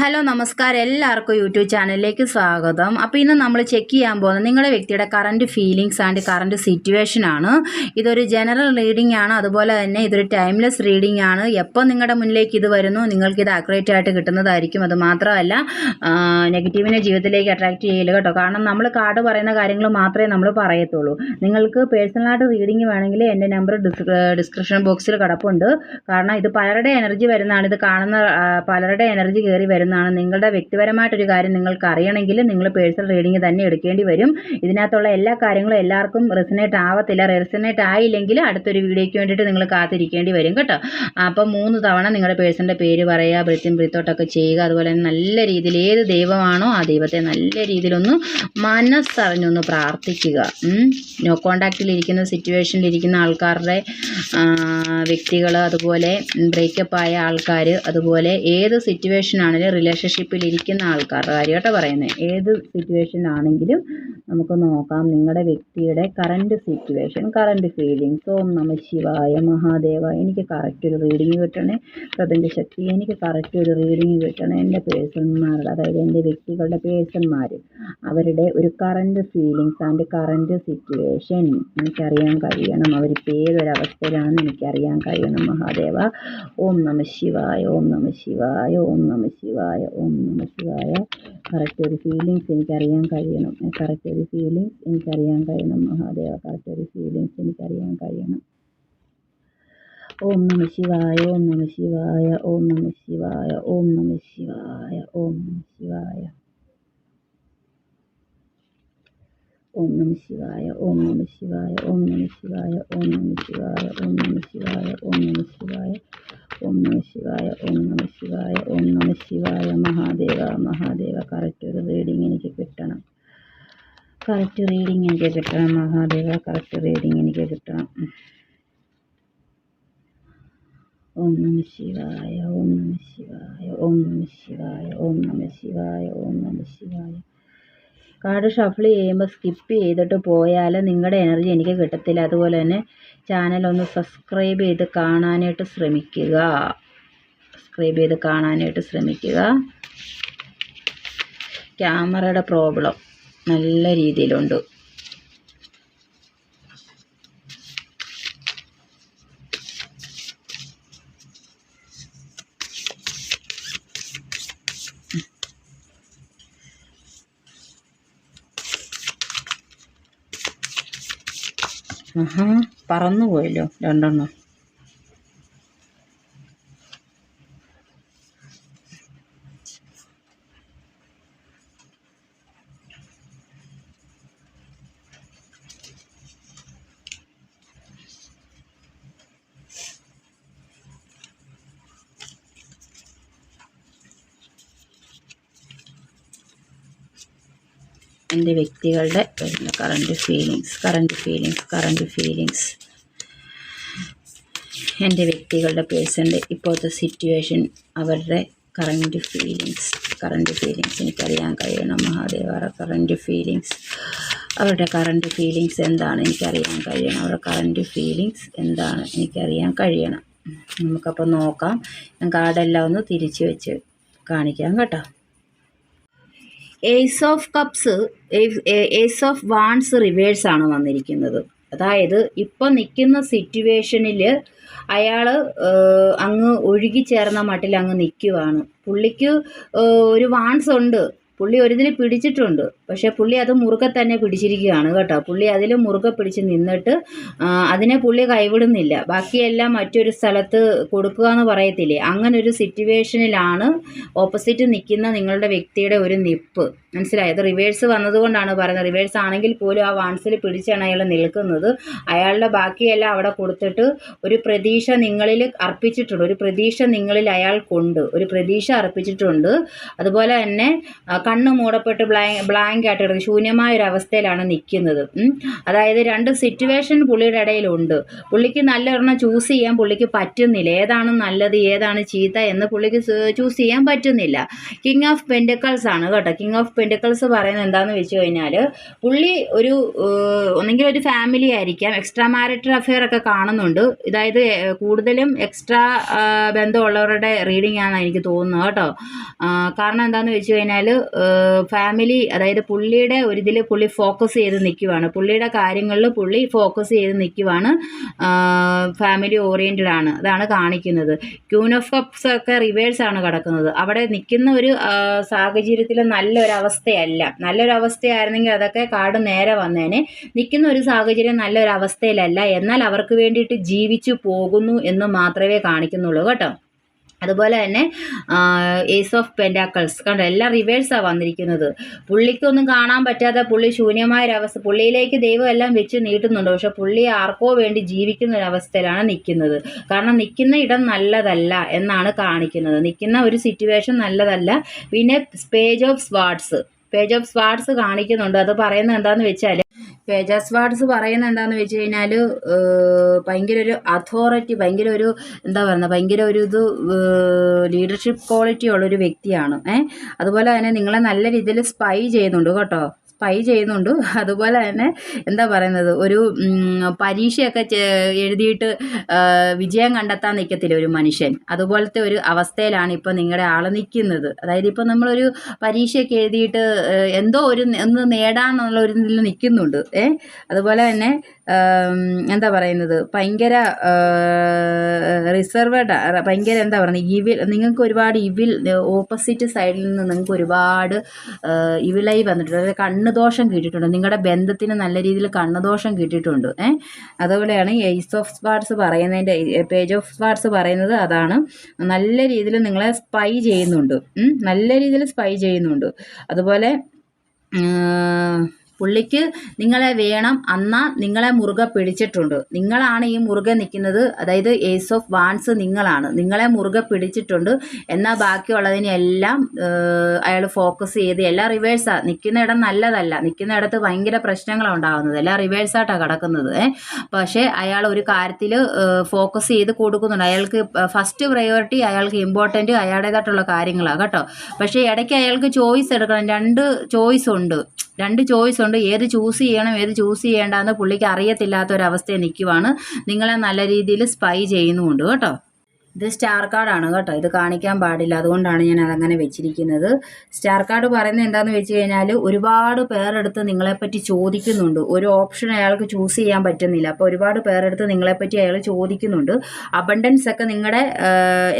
Hello നമസ്കാരം. എല്ലാവർക്കും YouTube ചാനലിലേക്ക് സ്വാഗതം. അപ്പോൾ ഇന്ന് നമ്മൾ ചെക്ക് ചെയ്യാൻ പോകുന്നത് നിങ്ങളുടെ വ്യക്തിയുടെ current feelings and current situation ആണ്. ഇതൊരു ജനറൽ റീഡിംഗ് ആണ്. അതുപോലെ തന്നെ ഇതൊരു ടൈംലെസ് റീഡിംഗ് ആണ്. എപ്പോൾ നിങ്ങളുടെ മുന്നിലേക്ക് ഇത് വരുന്നു? നിങ്ങൾക്ക് ഇത് ആക്യുറേറ്റ് ആയിട്ട് കിട്ടുന്നതായിരിക്കും. അത് മാത്രമല്ല നെഗറ്റീവിനെ ജീവിതത്തിലേക്ക് അട്രാക്റ്റ് ചെയ്യില്ല കേട്ടോ. കാരണം നമ്മൾ കാർഡ് പറയുന്ന കാര്യങ്ങൾ മാത്രമേ നമ്മൾ പറയത്തുള്ളൂ. നിങ്ങൾക്ക് പേഴ്സണലായിട്ട് റീഡിംഗ് വേണമെങ്കിൽ എന്റെ നമ്പർ ഡിസ്ക്രിപ്ഷൻ ബോക്സിൽ കിടപ്പുണ്ട്. കാരണം ഇത് പലരുടെ എനർജി വരുന്നതാണ്. ഇത് കാണുന്ന പലരുടെ എനർജി കയറി വരുന്നതാണ് നിങ്ങളുടെ വ്യക്തിപരമായിട്ടൊരു കാര്യം നിങ്ങൾക്ക് അറിയണമെങ്കിൽ നിങ്ങൾ പേഴ്സണൽ റീഡിംഗ് തന്നെ എടുക്കേണ്ടി വരും. ഇതിനകത്തുള്ള എല്ലാ കാര്യങ്ങളും എല്ലാവർക്കും റെസിനേറ്റ് ആവത്തില്ല റെസിനേറ്റ് ആയില്ലെങ്കിൽ അടുത്തൊരു വീഡിയോയ്ക്ക് വേണ്ടിയിട്ട് നിങ്ങൾ കാത്തിരിക്കേണ്ടി വരും കേട്ടോ. അപ്പം മൂന്ന് തവണ നിങ്ങളുടെ പേഴ്സണിന്റെ പേര് പറയുക ബ്രിത്തും ബ്രിത്തോട്ടൊക്കെ ചെയ്യുക അതുപോലെ തന്നെ നല്ല രീതിയിൽ ഏത് ദൈവമാണോ ആ ദൈവത്തെ നല്ല രീതിയിലൊന്ന് മനസ്സറിഞ്ഞൊന്ന് പ്രാർത്ഥിക്കുക. നോ സിറ്റുവേഷനിൽ ഇരിക്കുന്ന ആൾക്കാരുടെ വ്യക്തികൾ അതുപോലെ ബ്രേക്കപ്പ് ആയ ആൾക്കാർ അതുപോലെ ഏത് സിറ്റുവേഷൻ ആണെങ്കിലും റിലേഷൻഷിപ്പിൽ ഇരിക്കുന്ന ആൾക്കാരുടെ കാര്യമായിട്ടാണ് പറയുന്നത് ഏത് സിറ്റുവേഷൻ ആണെങ്കിലും നമുക്ക് നോക്കാം. നിങ്ങളുടെ വ്യക്തിയുടെ കറന്റ് സിറ്റുവേഷൻ കറന്റ് ഫീലിങ്സ് ഓം നമ ശിവായ മഹാദേവ എനിക്ക് കറക്റ്റ് ഒരു റീഡിങ് കിട്ടണേ. പ്രപഞ്ച ശക്തി എനിക്ക് കറക്റ്റ് ഒരു റീഡിങ് കിട്ടണേ. എന്റെ പേഴ്സൺമാരുടെ അതായത് എന്റെ വ്യക്തികളുടെ പേഴ്സൺമാർ അവരുടെ ഒരു current feelings and current situation എനിക്കറിയാൻ കഴിയണം. അവരിപ്പോൾ ഏതൊരവസ്ഥയിലാണെന്ന് എനിക്കറിയാൻ കഴിയണം. മഹാദേവ ഓം നമ ശിവായ ഓം നമ ശിവായ ഓം നമ ശിവായ ഓം നമ ശിവായ. കറക്റ്റ് ഒരു ഫീലിങ്സ് എനിക്കറിയാൻ കഴിയണം. കറക്റ്റ് ഒരു ഫീലിങ്സ് എനിക്കറിയാൻ കഴിയണം മഹാദേവ കറക്റ്റ് ഒരു ഫീലിങ്സ് എനിക്കറിയാൻ കഴിയണം ഓം നമ ശിവായ ഓം നമ ശിവായ ഓം നമ ശിവായ ഓം നമ ശിവായ ഓം നമ ശിവായ ഓം നമ ശിവായ ഓം നമ ശിവായ ഓം നമ ശിവായ ഓം നമ ശിവായ ഓം നമ ശിവായ ഓം നമ ശിവായ ഓം നമ ശിവായ ഓം നമ ശിവായ ഓം നമ ശിവായ മഹാദേവ മഹാദേവ കറക്റ്റ് ഒരു റീഡിങ് എനിക്ക് കിട്ടണം കറക്റ്റ് റീഡിങ് എനിക്ക് കിട്ടണം. മഹാദേവ കറക്റ്റ് റീഡിങ് എനിക്ക് കിട്ടണം. ഓം നമ ശിവായ ഓം നമ ശിവായ ഓം നമ ശിവായ ഓം നമ ശിവായ ഓം നമ ശിവായ. കാർഡ് ഷഫിൾ ചെയ്യുമ്പോൾ സ്കിപ്പ് ചെയ്തിട്ട് പോയാൽ നിങ്ങളുടെ എനർജി എനിക്ക് കിട്ടത്തില്ല. അതുപോലെ തന്നെ ചാനൽ ഒന്ന് സബ്സ്ക്രൈബ് ചെയ്ത് കാണാനായിട്ട് ശ്രമിക്കുക. സബ്സ്ക്രൈബ് ചെയ്ത് കാണാനായിട്ട് ശ്രമിക്കുക. ക്യാമറയുടെ പ്രോബ്ലം നല്ല രീതിയിലുണ്ട്. ആഹാ പറന്നു പോയല്ലോ രണ്ടെണ്ണം. എന്റെ വ്യക്തികളുടെ വരുന്ന current feelings current feelings current feelings എന്റെ വ്യക്തികളുടെ പേഴ്സന്റെ ഇപ്പോഴത്തെ സിറ്റുവേഷൻ അവരുടെ കറണ്ട് ഫീലിങ്സ് കറണ്ട് ഫീലിങ്സ് എനിക്കറിയാൻ കഴിയണം. മഹാദേവ കറണ്ട് ഫീലിങ്സ് അവരുടെ കറണ്ട് ഫീലിങ്സ് എന്താണ് എനിക്കറിയാൻ കഴിയണം. അവരുടെ കറണ്ട് ഫീലിങ്സ് എന്താണ് എനിക്കറിയാൻ കഴിയണം. നമുക്കപ്പോൾ നോക്കാം. ഞാൻ കാർഡെല്ലാം ഒന്ന് തിരിച്ച് വെച്ച് കാണിക്കാം കേട്ടോ. Ace of cups ace of wands reverse ആണ് വന്നിരിക്കുന്നത്. അതായത് ഇപ്പം നിൽക്കുന്ന സിറ്റുവേഷനിൽ അയാൾ അങ്ങ് ഒഴുകി ചേർന്ന മട്ടിൽ അങ്ങ് നിൽക്കുവാണ് പുള്ളിക്ക് ഒരു വാൺസ് ഉണ്ട്. പുള്ളി ഒരിതിൽ പിടിച്ചിട്ടുണ്ട്. പക്ഷേ പുള്ളി അത് മുറുകെ തന്നെ പിടിച്ചിരിക്കുകയാണ് കേട്ടോ. പുള്ളി അതിൽ മുറുകെ പിടിച്ച് നിന്നിട്ട് അതിനെ പുള്ളി കൈവിടുന്നില്ല. ബാക്കിയെല്ലാം മറ്റൊരു സ്ഥലത്ത് കൊടുക്കുക എന്ന് പറയത്തില്ലേ? അങ്ങനെ ഒരു സിറ്റുവേഷനിലാണ് ഓപ്പോസിറ്റ് നിൽക്കുന്ന നിങ്ങളുടെ വ്യക്തിയുടെ ഒരു നിപ്പ്. മനസ്സിലായത് റിവേഴ്സ് വന്നതുകൊണ്ടാണ് പറയുന്നത്. റിവേഴ്സ് ആണെങ്കിൽ പോലും ആ വാൺസിൽ പിടിച്ചാണ് അയാൾ നിൽക്കുന്നത്. അയാളുടെ ബാക്കിയെല്ലാം അവിടെ കൊടുത്തിട്ട് ഒരു പ്രതീക്ഷ നിങ്ങളിൽ അർപ്പിച്ചിട്ടുണ്ട്. ഒരു പ്രതീക്ഷ നിങ്ങളിൽ അയാൾ കൊണ്ട് ഒരു പ്രതീക്ഷ അർപ്പിച്ചിട്ടുണ്ട്. അതുപോലെ തന്നെ കണ്ണ് മൂടപ്പെട്ട് ബ്ലാങ്ക് ബ്ലാങ്ക് ആയിട്ട് കിടക്കും ശൂന്യമായ ഒരു അവസ്ഥയിലാണ് നിൽക്കുന്നത്. അതായത് രണ്ട് സിറ്റുവേഷൻ പുള്ളിയുടെ ഇടയിലുണ്ട്. പുള്ളിക്ക് നല്ലൊരെണ്ണം ചൂസ് ചെയ്യാൻ പുള്ളിക്ക് പറ്റുന്നില്ല. ഏതാണ് നല്ലത് ഏതാണ് ചീത്ത എന്ന് പുള്ളിക്ക് ചൂസ് ചെയ്യാൻ പറ്റുന്നില്ല. കിങ് ഓഫ് പെൻഡിക്കൾസ് ആണ് കേട്ടോ. കിങ് ഓഫ് പെൻഡിക്കൾസ് പറയുന്നത് എന്താണെന്ന് വെച്ച് കഴിഞ്ഞാൽ പുള്ളി ഒരു ഒന്നെങ്കിൽ ഒരു ഫാമിലി ആയിരിക്കാം. എക്സ്ട്രാ മാരിറ്റൽ അഫെയർ ഒക്കെ കാണുന്നുണ്ട്. അതായത് കൂടുതലും എക്സ്ട്രാ ബന്ധമുള്ളവരുടെ റീഡിംഗ് ആണെന്ന് എനിക്ക് തോന്നുന്നത് കേട്ടോ. കാരണം എന്താണെന്ന് വെച്ച് കഴിഞ്ഞാൽ ഫാമിലി അതായത് പുള്ളിയുടെ ഒരു ഇതിൽ പുള്ളി ഫോക്കസ് ചെയ്ത് നിൽക്കുവാണ് പുള്ളിയുടെ കാര്യങ്ങളിൽ പുള്ളി ഫോക്കസ് ചെയ്ത് നിൽക്കുവാണ് ഫാമിലി ഓറിയന്റഡ് ആണ്. അതാണ് കാണിക്കുന്നത്. ക്യൂൻ ഓഫ് കപ്സ് ഒക്കെ റിവേഴ്സ് ആണ് കിടക്കുന്നത്. അവിടെ നിൽക്കുന്ന ഒരു സാഹചര്യത്തിൽ നല്ലൊരവസ്ഥയല്ല. നല്ലൊരവസ്ഥയായിരുന്നെങ്കിൽ അതൊക്കെ കാർഡ് നേരെ വന്നേനെ. നിൽക്കുന്ന ഒരു സാഹചര്യം നല്ലൊരവസ്ഥയിലല്ല. എന്നാൽ അവർക്ക് വേണ്ടിയിട്ട് ജീവിച്ചു പോകുന്നു എന്ന് മാത്രമേ കാണിക്കുന്നുള്ളൂ. കേട്ടോ? അതുപോലെ തന്നെ ഏസ് ഓഫ് പെൻഡാക്കൾസ് കണ്ടോ എല്ലാം റിവേഴ്സാണ് വന്നിരിക്കുന്നത്. പുള്ളിക്കൊന്നും കാണാൻ പറ്റാത്ത പുള്ളി ശൂന്യമായ ഒരവസ്ഥ പുള്ളിയിലേക്ക് ദൈവം എല്ലാം വെച്ച് നീട്ടുന്നുണ്ട്. പക്ഷെ പുള്ളി ആർക്കോ വേണ്ടി ജീവിക്കുന്ന ഒരവസ്ഥയിലാണ് നിൽക്കുന്നത്. കാരണം നിൽക്കുന്ന ഇടം നല്ലതല്ല എന്നാണ് കാണിക്കുന്നത്. നിൽക്കുന്ന ഒരു സിറ്റുവേഷൻ നല്ലതല്ല. പിന്നെ page of swords page of swords കാണിക്കുന്നുണ്ട്. അത് പറയുന്നത് എന്താണെന്ന് വെച്ചാൽ പേജ് ഓഫ് സ്വാർട്സ് പറയുന്നത് എന്താണെന്ന് വെച്ച് കഴിഞ്ഞാൽ ഭയങ്കര ഒരു അതോറിറ്റി ഭയങ്കര ഒരു എന്താ പറയുന്നത് ഭയങ്കര ഒരു ഇത് ലീഡർഷിപ്പ് ക്വാളിറ്റി ഉള്ളൊരു വ്യക്തിയാണ്. ഏഹ് അതുപോലെ തന്നെ നിങ്ങളെ നല്ല രീതിയിൽ സ്പൈ ചെയ്യുന്നുണ്ട് കേട്ടോ. സ്പൈ ചെയ്യുന്നുണ്ട്. അതുപോലെ തന്നെ എന്താ പറയുന്നത്? ഒരു പരീക്ഷയൊക്കെ എഴുതിയിട്ട് വിജയം കണ്ടെത്താൻ നിൽക്കത്തില്ല ഒരു മനുഷ്യൻ? അതുപോലത്തെ ഒരു അവസ്ഥയിലാണ് ഇപ്പോൾ നിങ്ങളുടെ ആൾ നിൽക്കുന്നത് അതായത് ഇപ്പോൾ നമ്മളൊരു പരീക്ഷയൊക്കെ എഴുതിയിട്ട് എന്തോ ഒരു ഒന്ന് നേടാന്നുള്ള ഒരു ഇതിൽ നിൽക്കുന്നുണ്ട് ഏ അതുപോലെ തന്നെ എന്താ പറയുന്നത്? ഭയങ്കര റിസർവഡ് ഭയങ്കര എന്താ പറയുന്നത്? ഇവിൽ നിങ്ങൾക്ക് ഒരുപാട് ഇവിൽ ഓപ്പോസിറ്റ് സൈഡിൽ നിന്ന് നിങ്ങൾക്ക് ഒരുപാട് ഇവിലായി വന്നിട്ടുണ്ട്. അതായത് കണ്ണുദോഷം കിട്ടിയിട്ടുണ്ട്. നിങ്ങളുടെ ബന്ധത്തിന് നല്ല രീതിയിൽ കണ്ണുദോഷം കിട്ടിയിട്ടുണ്ട്. ഏഹ് അതുപോലെയാണ് എയ്സ് ഓഫ് സ്പാർട്സ് പറയുന്നതിന്റെ പേജ് ഓഫ് സ്പാർട്സ് പറയുന്നത് അതാണ്. നല്ല രീതിയിൽ നിങ്ങളെ സ്പൈ ചെയ്യുന്നുണ്ട്. നല്ല രീതിയിൽ സ്പൈ ചെയ്യുന്നുണ്ട്. അതുപോലെ പുള്ളിക്ക് നിങ്ങളെ വേണം അന്നാ നിങ്ങളെ മുറുകെ പിടിച്ചിട്ടുണ്ട്. നിങ്ങളാണ് ഈ മുറുകെ നിൽക്കുന്നത്. അതായത് ഏസ് ഓഫ് വാൺസ് നിങ്ങളാണ്. നിങ്ങളെ മുറുകെ പിടിച്ചിട്ടുണ്ട്. എന്നാൽ ബാക്കിയുള്ളതിനെല്ലാം അയാൾ ഫോക്കസ് ചെയ്ത് എല്ലാം റിവേഴ്സാണ് നിൽക്കുന്ന ഇടം നല്ലതല്ല. നിൽക്കുന്ന ഇടത്ത് ഭയങ്കര പ്രശ്നങ്ങളാണ് ഉണ്ടാകുന്നത്. എല്ലാം റിവേഴ്സായിട്ടാണ് കിടക്കുന്നത്. പക്ഷേ അയാൾ ഒരു കാര്യത്തിൽ ഫോക്കസ് ചെയ്ത് കൊടുക്കുന്നുണ്ട്. അയാൾക്ക് ഫസ്റ്റ് പ്രയോറിറ്റി അയാൾക്ക് ഇമ്പോർട്ടന്റ് അയാളുടേതായിട്ടുള്ള കാര്യങ്ങളാണ് കേട്ടോ. പക്ഷേ ഇടയ്ക്ക് അയാൾക്ക് ചോയ്സ് എടുക്കണം. രണ്ട് ചോയ്സ് ഉണ്ട്. രണ്ട് ചോയ്സ് ഉണ്ട്. ഏത് ചൂസ് ചെയ്യണം ഏത് ചൂസ് ചെയ്യേണ്ടെന്ന് പുള്ളിക്ക് അറിയത്തില്ലാത്ത ഒരവസ്ഥയിൽ നിൽക്കുവാണ് നിങ്ങളെ നല്ല രീതിയിൽ സ്പൈ ചെയ്യുന്നുമുണ്ട് കേട്ടോ. ഇത് സ്റ്റാർ കാർഡാണ് കേട്ടോ. ഇത് കാണിക്കാൻ പാടില്ല. അതുകൊണ്ടാണ് ഞാൻ അതങ്ങനെ വെച്ചിരിക്കുന്നത്. സ്റ്റാർ കാർഡ് പറയുന്നത് എന്താണെന്ന് വെച്ച് കഴിഞ്ഞാൽ ഒരുപാട് പേരെടുത്ത് നിങ്ങളെപ്പറ്റി ചോദിക്കുന്നുണ്ട്. ഒരു ഓപ്ഷൻ അയാൾക്ക് ചൂസ് ചെയ്യാൻ പറ്റുന്നില്ല. അപ്പോൾ ഒരുപാട് പേരെടുത്ത് നിങ്ങളെപ്പറ്റി അയാൾ ചോദിക്കുന്നുണ്ട്. അബണ്ടൻസ് ഒക്കെ നിങ്ങളുടെ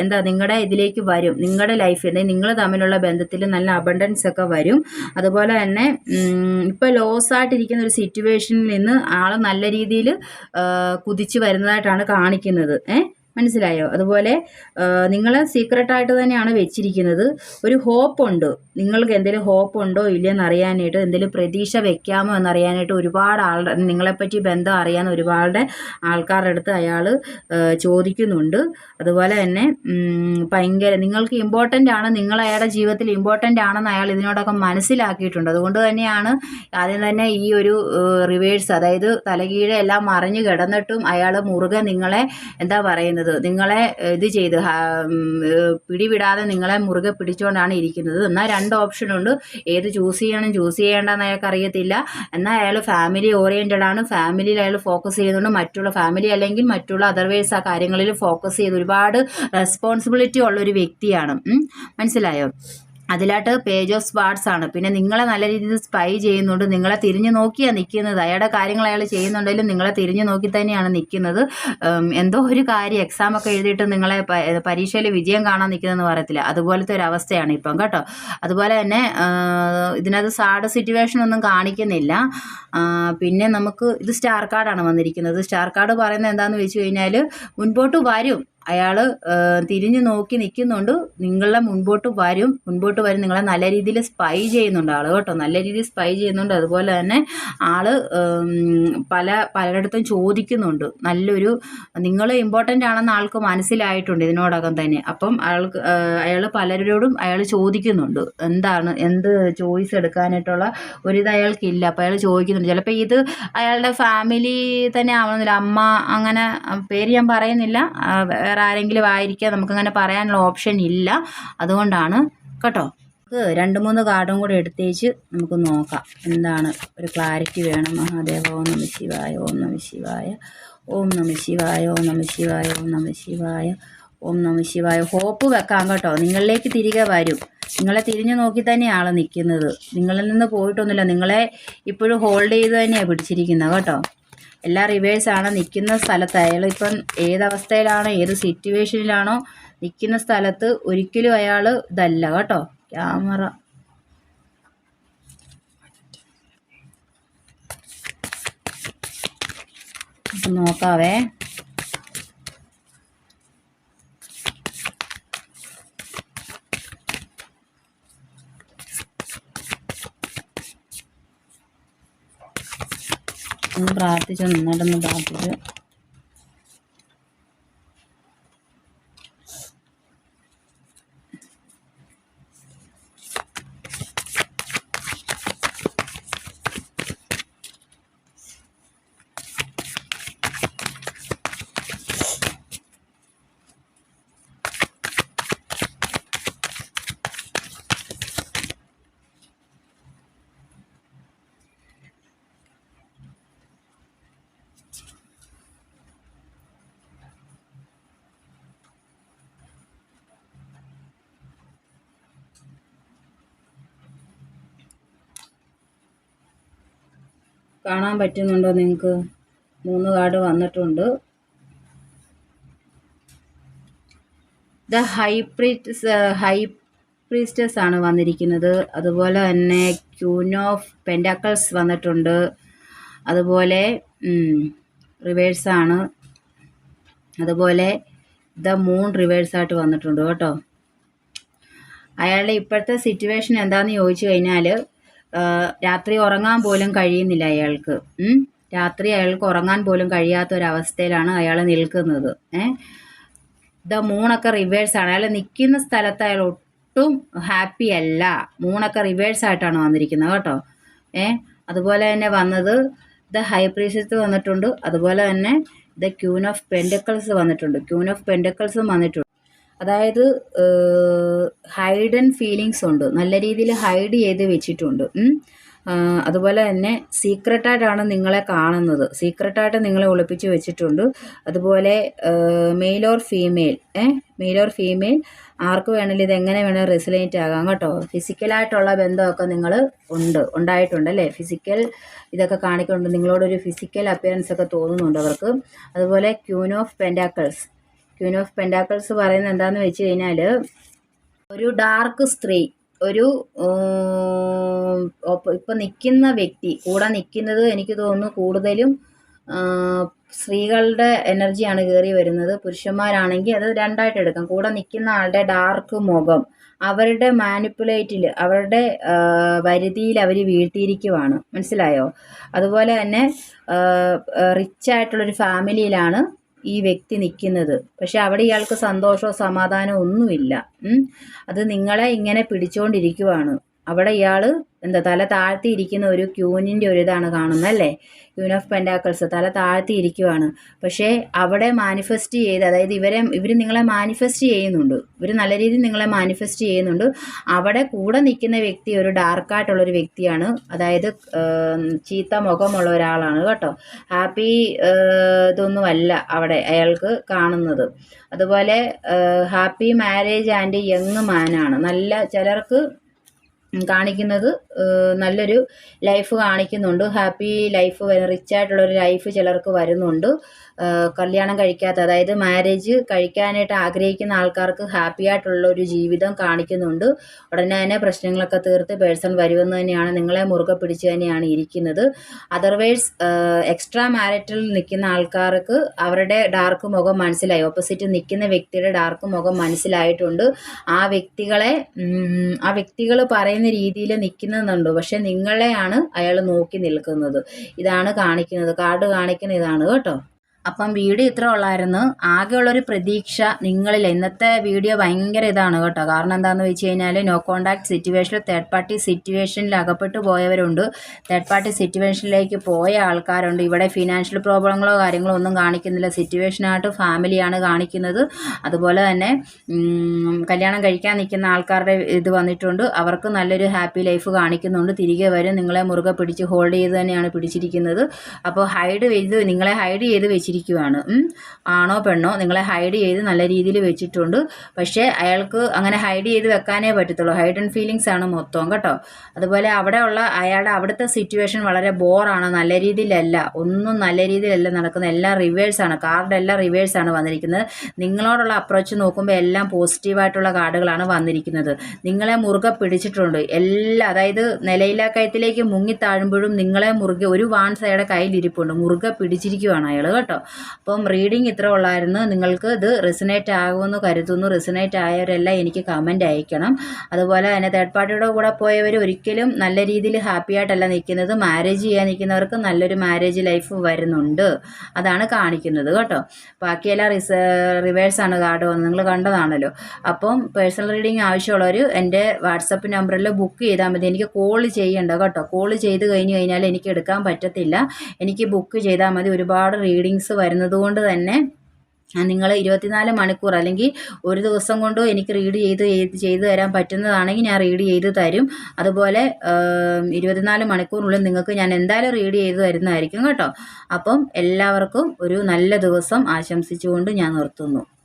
എന്താ നിങ്ങളുടെ ഇതിലേക്ക് വരും. നിങ്ങളുടെ ലൈഫിൽ നിങ്ങൾ തമ്മിലുള്ള ബന്ധത്തിൽ നല്ല അബണ്ടൻസ് ഒക്കെ വരും. അതുപോലെ തന്നെ ഇപ്പോൾ ലോസ് ആയിട്ടിരിക്കുന്ന ഒരു സിറ്റുവേഷനിൽ നിന്ന് ആൾ നല്ല രീതിയിൽ കുതിച്ചു വരുന്നതായിട്ടാണ് കാണിക്കുന്നത്. ഏഹ് മനസ്സിലായോ? അതുപോലെ നിങ്ങൾ സീക്രട്ടായിട്ട് തന്നെയാണ് വെച്ചിരിക്കുന്നത്. ഒരു ഹോപ്പ് ഉണ്ട്. നിങ്ങൾക്ക് എന്തെങ്കിലും ഹോപ്പ് ഉണ്ടോ ഇല്ലയെന്ന് അറിയാനായിട്ട് എന്തെങ്കിലും പ്രതീക്ഷ വെക്കാമോ എന്നറിയാനായിട്ട് ഒരുപാട് ആളുടെ നിങ്ങളെപ്പറ്റി ബന്ധം അറിയാൻ ഒരുപാട് ആൾക്കാരുടെ അടുത്ത് അയാൾ ചോദിക്കുന്നുണ്ട്. അതുപോലെ തന്നെ ഭയങ്കര നിങ്ങൾക്ക് ഇമ്പോർട്ടന്റ് ആണ് നിങ്ങൾ അയാളുടെ ജീവിതത്തിൽ ഇമ്പോർട്ടന്റ് ആണെന്ന് അയാൾ ഇതിനോടൊക്കെ മനസ്സിലാക്കിയിട്ടുണ്ട്. അതുകൊണ്ട് തന്നെയാണ് ആദ്യം തന്നെ ഈ ഒരു റിവേഴ്സ് അതായത് തലകീഴെ എല്ലാം മറിഞ്ഞു കിടന്നിട്ടും അയാൾ മുറുകെ നിങ്ങളെ എന്താ പറയുന്നത് നിങ്ങളെ ഇത് ചെയ്ത് പിടിവിടാതെ നിങ്ങളെ മുറുകെ പിടിച്ചുകൊണ്ടാണ് ഇരിക്കുന്നത്. എന്നാൽ രണ്ട് ഓപ്ഷൻ ഉണ്ട്. ഏത് ചൂസ് ചെയ്യണം ചൂസ് ചെയ്യേണ്ടെന്ന് അയാൾക്ക് അറിയത്തില്ല. എന്നാൽ അയാൾ ഫാമിലി ഓറിയന്റഡ് ആണ്. ഫാമിലിയിൽ അയാൾ ഫോക്കസ് ചെയ്യുന്നുണ്ട്. മറ്റുള്ള ഫാമിലി അല്ലെങ്കിൽ മറ്റുള്ള അതർവൈസ് ആ കാര്യങ്ങളിൽ ഫോക്കസ് ചെയ്ത് ഒരുപാട് റെസ്പോൺസിബിലിറ്റി ഉള്ള ഒരു വ്യക്തിയാണ്. മനസ്സിലായോ? അതിലാട്ട് പേജ് ഓഫ് സ്പാർട്സ് ആണ്. പിന്നെ നിങ്ങളെ നല്ല രീതിയിൽ സ്പൈ ചെയ്യുന്നുണ്ട്. നിങ്ങളെ തിരിഞ്ഞു നോക്കിയാണ് നിൽക്കുന്നത് അയാളുടെ കാര്യങ്ങൾ അയാൾ ചെയ്യുന്നുണ്ടെങ്കിലും നിങ്ങളെ തിരിഞ്ഞു നോക്കി തന്നെയാണ് നിൽക്കുന്നത് എന്തോ ഒരു കാര്യം എക്സാം ഒക്കെ എഴുതിയിട്ട് നിങ്ങളെ പരീക്ഷയിൽ വിജയം കാണാൻ നിൽക്കുന്നതെന്ന് പറയത്തില്ല. അതുപോലത്തെ ഒരു അവസ്ഥയാണ് ഇപ്പം കേട്ടോ. അതുപോലെ തന്നെ ഇതിനകത്ത് സാഡ് സിറ്റുവേഷൻ ഒന്നും കാണിക്കുന്നില്ല. പിന്നെ നമുക്ക് ഇത് സ്റ്റാർ കാർഡാണ് വന്നിരിക്കുന്നത്. സ്റ്റാർ കാർഡ് പറയുന്നത് എന്താണെന്ന് വെച്ച് കഴിഞ്ഞാൽ മുൻപോട്ട് വരും. അയാൾ തിരിഞ്ഞു നോക്കി നിൽക്കുന്നുണ്ട്. നിങ്ങളെ മുൻപോട്ട് വരും. മുൻപോട്ട് വരും. നിങ്ങളെ നല്ല രീതിയിൽ സ്പൈ ചെയ്യുന്നുണ്ട് ആൾ കേട്ടോ. നല്ല രീതിയിൽ സ്പൈ ചെയ്യുന്നുണ്ട്. അതുപോലെ തന്നെ ആൾ പല പലയിടത്തും ചോദിക്കുന്നുണ്ട്. നല്ലൊരു നിങ്ങൾ ഇമ്പോർട്ടന്റ് ആണെന്ന് ആൾക്ക് മനസ്സിലായിട്ടുണ്ട് ഇതിനോടകം തന്നെ. അപ്പം അയാൾക്ക് അയാൾ പലരോടും അയാൾ ചോദിക്കുന്നുണ്ട്. എന്താണ് എന്ത് ചോയ്സ് എടുക്കാനായിട്ടുള്ള ഒരിത് അയാൾക്കില്ല. അപ്പോൾ അയാൾ ചോദിക്കുന്നുണ്ട്. ചിലപ്പോൾ ഇത് അയാളുടെ ഫാമിലി തന്നെ ആവണമെന്നില്ല. അമ്മ അങ്ങനെ പേര് ഞാൻ പറയുന്നില്ല. വേറെ ആരെങ്കിലും ആയിരിക്കാം നമുക്കങ്ങനെ പറയാനുള്ള ഓപ്ഷൻ ഇല്ല. അതുകൊണ്ടാണ് കേട്ടോ. നമുക്ക് രണ്ട് മൂന്ന് കാർഡും കൂടെ എടുത്തേച്ച് നമുക്ക് നോക്കാം. എന്താണ് ഒരു ക്ലാരിറ്റി വേണം. മഹാദേവ ഓം നമ ശിവായ ഓം നമ ശിവായ ഓം നമ ശിവായ ഓം നമ ശിവായ ഓം നമ ശിവായ ഓം നമ ശിവായ. ഹോപ്പ് വെക്കാം കേട്ടോ. നിങ്ങളിലേക്ക് തിരികെ വരും. നിങ്ങളെ തിരിഞ്ഞു നോക്കി തന്നെയാണ് നിൽക്കുന്നത്. നിങ്ങളിൽ നിന്ന് പോയിട്ടൊന്നുമില്ല. നിങ്ങളെ ഇപ്പോഴും ഹോൾഡ് ചെയ്ത് തന്നെയാണ് പിടിച്ചിരിക്കുന്നത് കേട്ടോ. എല്ലാ റിവേഴ്സാണ് നിൽക്കുന്ന സ്ഥലത്ത്. അയാൾ ഇപ്പം ഏതവസ്ഥയിലാണോ ഏത് സിറ്റുവേഷനിലാണോ നിൽക്കുന്ന സ്ഥലത്ത് ഒരിക്കലും അയാൾ ഇതല്ല. കേട്ടോ? ക്യാമറ. നോക്കാവേ. പ്രാർത്ഥിച്ചു നന്നായിട്ടൊന്ന് പ്രാർത്ഥിച്ചു കാണാൻ പറ്റുന്നുണ്ടോ നിങ്ങൾക്ക്? മൂന്ന് കാർഡ് വന്നിട്ടുണ്ട്. ദ ഹൈപ്രിസ് ഹൈ പ്രീസ്റ്റസ് ആണ് വന്നിരിക്കുന്നത്. അതുപോലെ തന്നെ ക്യൂൻ ഓഫ് പെൻഡാക്കൾസ് വന്നിട്ടുണ്ട്. അതുപോലെ റിവേഴ്സാണ് അതുപോലെ ദ മൂൺ റിവേഴ്സായിട്ട് വന്നിട്ടുണ്ട് കേട്ടോ. അയാളുടെ ഇപ്പോഴത്തെ സിറ്റുവേഷൻ എന്താണെന്ന് ചോദിച്ചു കഴിഞ്ഞാൽ രാത്രി ഉറങ്ങാൻ പോലും കഴിയുന്നില്ല അയാൾക്ക്. രാത്രി അയാൾക്ക് ഉറങ്ങാൻ പോലും കഴിയാത്ത ഒരവസ്ഥയിലാണ് അയാൾ നിൽക്കുന്നത്. ഏഹ് ദ മൂണൊക്കെ ആണ്. അയാൾ നിൽക്കുന്ന സ്ഥലത്ത് അയാൾ ഒട്ടും ഹാപ്പി അല്ല. മൂണൊക്കെ റിവേഴ്സ് ആയിട്ടാണ് വന്നിരിക്കുന്നത് കേട്ടോ. ഏഹ് അതുപോലെ തന്നെ വന്നത് ദ ഹൈ പ്രീസസ് വന്നിട്ടുണ്ട്. അതുപോലെ തന്നെ ദ ക്യൂൻ ഓഫ് പെൻഡക്കിൾസ് വന്നിട്ടുണ്ട്. ക്യൂൻ ഓഫ് പെൻഡക്കിൾസും വന്നിട്ടുണ്ട്. അതായത് ഹൈഡൻ ഫീലിങ്സ് ഉണ്ട്. നല്ല രീതിയിൽ ഹൈഡ് ചെയ്ത് വെച്ചിട്ടുണ്ട്. അതുപോലെ തന്നെ സീക്രട്ടായിട്ടാണ് നിങ്ങളെ കാണുന്നത്. സീക്രട്ടായിട്ട് നിങ്ങളെ ഒളിപ്പിച്ച് വെച്ചിട്ടുണ്ട്. അതുപോലെ male or female a male or female ആർക്ക് വേണമെങ്കിലും ഇത് എങ്ങനെ വേണമെങ്കിൽ റെസിലേറ്റ് ആകാം കേട്ടോ. ഫിസിക്കലായിട്ടുള്ള ബന്ധമൊക്കെ നിങ്ങൾ ഉണ്ട് ഉണ്ടായിട്ടുണ്ട് അല്ലേ? ഫിസിക്കൽ ഇതൊക്കെ കാണിക്കുന്നുണ്ട്. നിങ്ങളോടൊരു ഫിസിക്കൽ അപ്പിയറൻസ് ഒക്കെ തോന്നുന്നുണ്ട് അവർക്ക്. അതുപോലെ queen of pentacles queen of pentacles പറയുന്നത് എന്താണെന്ന് വെച്ച് കഴിഞ്ഞാൽ ഒരു ഡാർക്ക് സ്ത്രീ ഒരു ഇപ്പം നിൽക്കുന്ന വ്യക്തി കൂടെ നിൽക്കുന്നത് എനിക്ക് തോന്നുന്നു കൂടുതലും സ്ത്രീകളുടെ എനർജിയാണ് കയറി വരുന്നത്. പുരുഷന്മാരാണെങ്കിൽ അത് രണ്ടായിട്ട് എടുക്കാം. കൂടെ നിൽക്കുന്ന ആളുടെ ഡാർക്ക് മുഖം അവരുടെ മാനിപ്പുലേറ്റിൽ അവരുടെ വരുതിയിൽ അവർ വീഴ്ത്തിയിരിക്കുവാണ്. മനസ്സിലായോ? അതുപോലെ തന്നെ റിച്ച് ആയിട്ടുള്ളൊരു ഫാമിലിയിലാണ് ഈ വ്യക്തി നിൽക്കുന്നത്. പക്ഷെ അവിടെ ഇയാൾക്ക് സന്തോഷമോ സമാധാനമോ ഒന്നുമില്ല. അത് നിങ്ങളെ ഇങ്ങനെ പിടിച്ചുകൊണ്ടിരിക്കുവാണ് അവിടെ ഇയാൾ എന്താ തല താഴ്ത്തി ഇരിക്കുന്ന ഒരു ക്യൂനിന്റെ ഒരു ഇതാണ് കാണുന്നത് അല്ലേ? Queen of pentacles. തല താഴ്ത്തി ഇരിക്കുവാണ് പക്ഷേ അവിടെ മാനിഫെസ്റ്റ് ചെയ്ത് അതായത് ഇവരെ ഇവർ നിങ്ങളെ മാനിഫെസ്റ്റ് ചെയ്യുന്നുണ്ട്. ഇവർ നല്ല രീതിയിൽ നിങ്ങളെ മാനിഫെസ്റ്റ് ചെയ്യുന്നുണ്ട്. അവിടെ കൂടെ നിൽക്കുന്ന വ്യക്തി ഒരു ഡാർക്കായിട്ടുള്ളൊരു വ്യക്തിയാണ്. അതായത് ചീത്ത മുഖമുള്ള ഒരാളാണ് കേട്ടോ. ഹാപ്പി ഇതൊന്നുമല്ല അവിടെ അയാൾക്ക് കാണുന്നത്. അതുപോലെ ഹാപ്പി മാരേജ് ആൻഡ് യങ് മാനാണ്. നല്ല ചിലർക്ക് കാണിക്കുന്നത് നല്ലൊരു ലൈഫ് കാണിക്കുന്നുണ്ട്. ഹാപ്പി ലൈഫ് റിച്ച് ആയിട്ടുള്ളൊരു ലൈഫ് ചിലർക്ക് വരുന്നുണ്ട്. കല്യാണം കഴിക്കാത്ത അതായത് മാരേജ് കഴിക്കാനായിട്ട് ആഗ്രഹിക്കുന്ന ആൾക്കാർക്ക് ഹാപ്പി ആയിട്ടുള്ള ഒരു ജീവിതം കാണിക്കുന്നുണ്ട്. ഉടനെ തന്നെ പ്രശ്നങ്ങളൊക്കെ തീർത്ത് പേഴ്സൺ വരുമെന്ന് തന്നെയാണ് നിങ്ങളെ മുറുകെ പിടിച്ച് തന്നെയാണ് ഇരിക്കുന്നത്. അതർവൈസ് എക്സ്ട്രാ മാരിറ്റിൽ നിൽക്കുന്ന ആൾക്കാർക്ക് അവരുടെ ഡാർക്ക് മുഖം മനസ്സിലായി. ഓപ്പോസിറ്റ് നിൽക്കുന്ന വ്യക്തിയുടെ ഡാർക്ക് മുഖം മനസ്സിലായിട്ടുണ്ട്. ആ വ്യക്തികളെ ആ വ്യക്തികൾ പറയുന്ന രീതിയിൽ നിൽക്കുന്നുണ്ട് പക്ഷെ നിങ്ങളെയാണ് അയാൾ നോക്കി നിൽക്കുന്നത്. ഇതാണ് കാണിക്കുന്നത്. കാർഡ് കാണിക്കുന്ന ഇതാണ്. കേട്ടോ? അപ്പം വീഡിയോ ഇത്ര ഉള്ളായിരുന്നു. ആകെയുള്ളൊരു പ്രതീക്ഷ നിങ്ങളിൽ. ഇന്നത്തെ വീഡിയോ ഭയങ്കര ഇതാണ് കേട്ടോ. കാരണം എന്താണെന്ന് വെച്ച് കഴിഞ്ഞാൽ നോ കോണ്ടാക്ട് സിറ്റുവേഷനിൽ തേർഡ് പാർട്ടി സിറ്റുവേഷനിൽ അകപ്പെട്ടു പോയവരുണ്ട്. തേർഡ് പാർട്ടി സിറ്റുവേഷനിലേക്ക് പോയ ആൾക്കാരുണ്ട്. ഇവിടെ ഫിനാൻഷ്യൽ പ്രോബ്ലങ്ങളോ കാര്യങ്ങളോ ഒന്നും കാണിക്കുന്നില്ല. സിറ്റുവേഷനായിട്ട് ഫാമിലിയാണ് കാണിക്കുന്നത്. അതുപോലെ തന്നെ കല്യാണം കഴിക്കാൻ നിൽക്കുന്ന ആൾക്കാരുടെ ഇത് വന്നിട്ടുണ്ട്. അവർക്ക് നല്ലൊരു ഹാപ്പി ലൈഫ് കാണിക്കുന്നുണ്ട്. തിരികെ വരും. നിങ്ങളെ മുറുകെ പിടിച്ച് ഹോൾഡ് ചെയ്ത് തന്നെയാണ് പിടിച്ചിരിക്കുന്നത്. അപ്പോൾ ഹൈഡ് ചെയ്ത് നിങ്ങളെ ഹൈഡ് ചെയ്ത് വെച്ചിരിക്കുകയാണ് ഉം. ആണോ പെണ്ണോ നിങ്ങളെ ഹൈഡ് ചെയ്ത് നല്ല രീതിയിൽ വെച്ചിട്ടുണ്ട്. പക്ഷേ അയാൾക്ക് അങ്ങനെ ഹൈഡ് ചെയ്ത് വെക്കാനേ പറ്റത്തുള്ളൂ. ഹൈഡ് ആൻഡ് ഫീലിങ്സ് ആണ് മൊത്തം കേട്ടോ. അതുപോലെ അവിടെയുള്ള അയാളുടെ അവിടുത്തെ സിറ്റുവേഷൻ വളരെ ബോറാണ് നല്ല രീതിയിലല്ല. ഒന്നും നല്ല രീതിയിലല്ല നടക്കുന്ന എല്ലാം റിവേഴ്സാണ് കാർഡ് എല്ലാം റിവേഴ്സാണ് വന്നിരിക്കുന്നത്. നിങ്ങളോടുള്ള അപ്രോച്ച് നോക്കുമ്പോൾ എല്ലാം പോസിറ്റീവായിട്ടുള്ള കാർഡുകളാണ് വന്നിരിക്കുന്നത്. നിങ്ങളെ മുറുകെ പിടിച്ചിട്ടുണ്ട്. എല്ലാ അതായത് നിലയിലാക്കയത്തിലേക്ക് മുങ്ങി താഴുമ്പോഴും നിങ്ങളെ മുറുകെ ഒരു വാൺസ് അയാളുടെ കയ്യിലിരിപ്പുണ്ട്. മുറുകെ പിടിച്ചിരിക്കുവാണ് അയാൾ കേട്ടോ. അപ്പം റീഡിങ് ഇത്ര ഉള്ളായിരുന്നു. നിങ്ങൾക്ക് ഇത് റെസിനേറ്റ് ആകുമെന്ന് കരുതുന്നു. റെസിനേറ്റ് ആയവരെല്ലാം എനിക്ക് കമന്റ് അയക്കണം. അതുപോലെ തന്നെ തേർഡ് പാർട്ടിയുടെ കൂടെ പോയവർ ഒരിക്കലും നല്ല രീതിയിൽ ഹാപ്പി ആയിട്ടല്ല നിൽക്കുന്നത്. മാരേജ് ചെയ്യാൻ നിൽക്കുന്നവർക്ക് നല്ലൊരു മാരേജ് ലൈഫ് വരുന്നുണ്ട്. അതാണ് കാണിക്കുന്നത് കേട്ടോ. ബാക്കിയെല്ലാം റിസ റിവേഴ്സാണ് കാർഡ് വന്നത്. നിങ്ങൾ കണ്ടതാണല്ലോ. അപ്പം പേഴ്സണൽ റീഡിങ് ആവശ്യമുള്ളവർ എന്റെ വാട്സപ്പ് നമ്പറിൽ ബുക്ക് ചെയ്താൽ മതി. എനിക്ക് കോൾ ചെയ്യേണ്ട കേട്ടോ. കോൾ ചെയ്ത് കഴിഞ്ഞ് കഴിഞ്ഞാൽ എനിക്ക് എടുക്കാൻ പറ്റത്തില്ല. എനിക്ക് ബുക്ക് ചെയ്താൽ മതി. ഒരുപാട് റീഡിങ്സ് വരുന്നത് കൊണ്ട് തന്നെ നിങ്ങൾ ഇരുപത്തിനാല് മണിക്കൂർ അല്ലെങ്കിൽ ഒരു ദിവസം കൊണ്ട് എനിക്ക് റീഡ് ചെയ്ത് ചെയ്തു തരാൻ പറ്റുന്നതാണെങ്കിൽ ഞാൻ റീഡ് ചെയ്ത് തരും. അതുപോലെ ഇരുപത്തിനാല് മണിക്കൂറിനുള്ളിൽ നിങ്ങൾക്ക് ഞാൻ എന്തായാലും റീഡ് ചെയ്ത് തരുന്നതായിരിക്കും കേട്ടോ. അപ്പം എല്ലാവർക്കും ഒരു നല്ല ദിവസം ആശംസിച്ചുകൊണ്ട് ഞാൻ നിർത്തുന്നു.